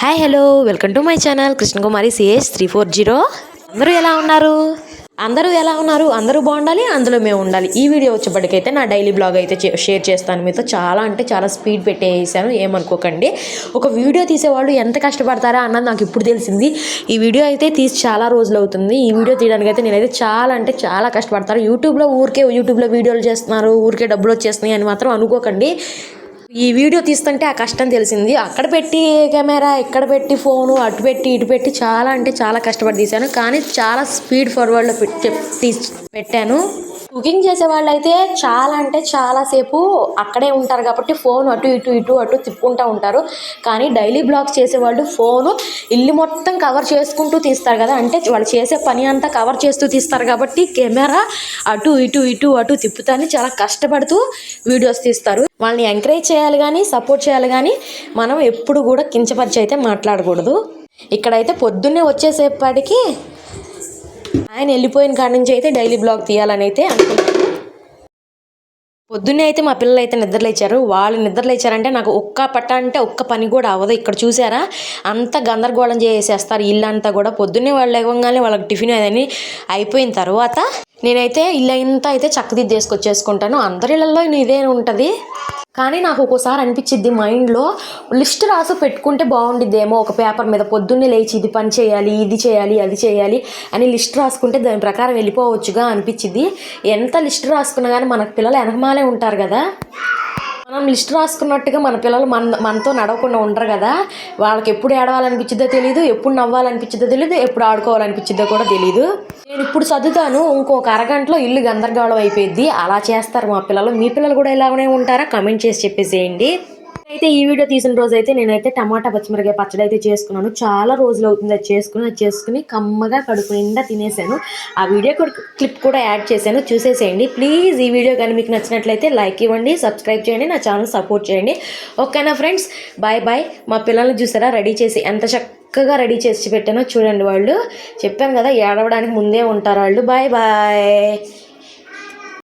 Hi hello welcome to my channel Krishnakumari CH three four zero అందరూ ఎలా ఉన్నారు? అందరూ ఎలా ఉన్నారు? అందరూ బాగుండాలి అందులో మేము ఉండాలి. ఈ వీడియో వచ్చేప్పటికైతే నా డైలీ బ్లాగ్ అయితే షేర్ చేస్తాను. మీతో చాలా అంటే చాలా స్పీడ్ పెట్టేసాను ఏమనుకోకండి. ఒక వీడియో తీసేవాళ్ళు ఎంత కష్టపడతారా అన్నది నాకు ఇప్పుడు తెలిసింది. ఈ వీడియో అయితే తీసి చాలా రోజులు అవుతుంది. ఈ వీడియో తీయడానికి అయితే నేనైతే చాలా అంటే చాలా కష్టపడతాను. యూట్యూబ్లో ఊరికే యూట్యూబ్లో వీడియోలు చేస్తున్నారు ఊరికే డబ్బులు వచ్చేస్తున్నాయి అని మాత్రం అనుకోకండి. ఈ వీడియో తీస్తుంటే ఆ కష్టం తెలిసింది. అక్కడ పెట్టి కెమెరా ఇక్కడ పెట్టి ఫోను అటు పెట్టి ఇటు పెట్టి చాలా అంటే చాలా కష్టపడి తీశాను. కానీ చాలా స్పీడ్ ఫార్వర్డ్లో పెట్టి తీసి పెట్టాను. కుకింగ్ చేసే వాళ్ళు అయితే చాలా అంటే చాలాసేపు అక్కడే ఉంటారు కాబట్టి ఫోన్ అటు ఇటు ఇటు అటు తిప్పుకుంటూ ఉంటారు. కానీ డైలీ బ్లాగ్స్ చేసేవాళ్ళు ఫోను ఇల్లు మొత్తం కవర్ చేసుకుంటూ తీస్తారు కదా. అంటే వాళ్ళు చేసే పని అంతా కవర్ చేస్తూ తీస్తారు కాబట్టి కెమెరా అటు ఇటు ఇటు అటు తిప్పుతాని చాలా కష్టపడుతూ వీడియోస్ తీస్తారు. వాళ్ళని ఎంకరేజ్ చేయాలి కానీ సపోర్ట్ చేయాలి కానీ మనం ఎప్పుడు కూడా కించపరిచి అయితే మాట్లాడకూడదు. ఇక్కడైతే పొద్దున్నే వచ్చేసేపటికి ఆయన వెళ్ళిపోయిన కాడి నుంచి అయితే డైలీ బ్లాగ్ తీయాలని అయితే అనుకుంటున్నాను పొద్దున్నే అయితే మా పిల్లలు అయితే నిద్రలేచారు వాళ్ళు నిద్రలేచారంటే నాకు ఒక్క పట్ట అంటే ఒక్క పని కూడా అవ్వదు. ఇక్కడ చూసారా? అంత గందరగోళం చేసేస్తారు ఇల్లు అంతా కూడా. పొద్దున్నే వాళ్ళు లేవగానే వాళ్ళకి టిఫిన్ అదని అయిపోయిన తర్వాత నేనైతే ఇల్లు అంతా అయితే చక్కదిద్దేసుకొచ్చేసుకుంటాను. అందరి ఇళ్ళల్లో ఇదే ఉంటుంది? కానీ నాకు ఒక్కోసారి అనిపించింది మైండ్లో లిస్ట్ రాసి పెట్టుకుంటే బాగుండిద్దేమో. ఒక పేపర్ మీద పొద్దున్నే లేచి ఇది పని చేయాలి ఇది చేయాలి అది చేయాలి అని లిస్ట్ రాసుకుంటే దాని ప్రకారం వెళ్ళిపోవచ్చుగా అనిపించింది ఎంత లిస్ట్ రాసుకున్నా కానీ మన పిల్లలు వెనకమాలే ఉంటారు కదా. మనం లిస్ట్ రాసుకున్నట్టుగా మన పిల్లలు మన మనతో నడవకుండా ఉండరు కదా. వాళ్ళకి ఎప్పుడు ఏడవాలనిపించిద్దో తెలియదు ఎప్పుడు నవ్వాలనిపించిద్దో తెలియదు ఎప్పుడు ఆడుకోవాలనిపించిద్దో కూడా తెలియదు నేను ఇప్పుడు చదువుతాను ఇంకొక అరగంటలో ఇల్లు గందరగోళం అయిపోయింది అలా చేస్తారు మా పిల్లలు. మీ పిల్లలు కూడా ఇలాగనే ఉంటారా? కమెంట్ చేసి చెప్పేసేయండి. అయితే ఈ వీడియో తీసిన రోజు అయితే నేనైతే టమాటా పచ్చిమిరకాయ పచ్చడి అయితే చేసుకున్నాను. చాలా రోజులు అవుతుంది అది చేసుకుని అది చేసుకుని కమ్మగా కడుపు నిండా తినేసాను. ఆ వీడియో క్లిప్ కూడా యాడ్ చేశాను. చూసేసేయండి. ప్లీజ్ ఈ వీడియో కానీ మీకు నచ్చినట్లయితే లైక్ ఇవ్వండి సబ్స్క్రైబ్ చేయండి నా ఛానల్ సపోర్ట్ చేయండి. ఓకేనా ఫ్రెండ్స్? Bye bye. మా పిల్లల్ని చూసారా? రెడీ చేసి ఎంత చక్కగా రెడీ చేసి పెట్టానో చూడండి వాళ్ళు. చెప్పాను కదా ఏడవడానికి ముందే ఉంటారు వాళ్ళు. Bye bye.